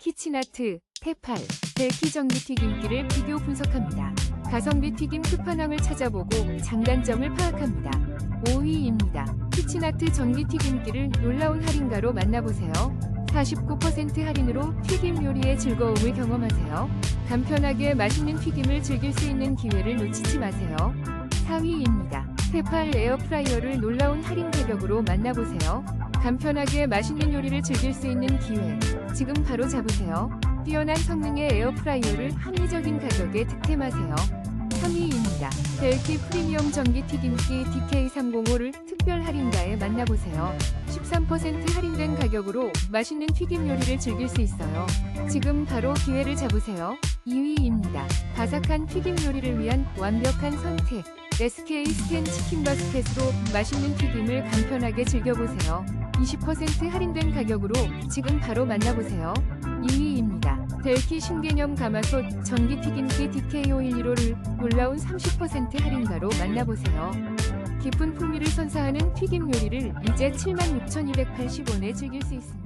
키치나트, 테팔, 전기 튀김기를 비교 분석합니다. 가성비 튀김 끝판왕을 찾아보고 장단점을 파악합니다. 5위입니다. 키치나트 전기 튀김기를 놀라운 할인가로 만나보세요. 49% 할인으로 튀김 요리의 즐거움을 경험하세요. 간편하게 맛있는 튀김을 즐길 수 있는 기회를 놓치지 마세요. 4위입니다. 테팔 에어프라이어를 놀라운 할인 가격으로 만나보세요. 간편하게 맛있는 요리를 즐길 수 있는 기회. 지금 바로 잡으세요. 뛰어난 성능의 에어프라이어를 합리적인 가격에 득템하세요. 3위입니다. 델키 프리미엄 전기 튀김기 DK305를 특별 할인가에 만나보세요. 13% 할인된 가격으로 맛있는 튀김 요리를 즐길 수 있어요. 지금 바로 기회를 잡으세요. 2위입니다. 바삭한 튀김 요리를 위한 완벽한 선택. SK 스텐 치킨 바스켓으로 맛있는 튀김을 간편하게 즐겨보세요. 20% 할인된 가격으로 지금 바로 만나보세요. 2위입니다. 델키 신개념 가마솥 전기 튀김기 DK511호를 놀라운 30% 할인가로 만나보세요. 깊은 풍미를 선사하는 튀김 요리를 이제 76,280원에 즐길 수 있습니다.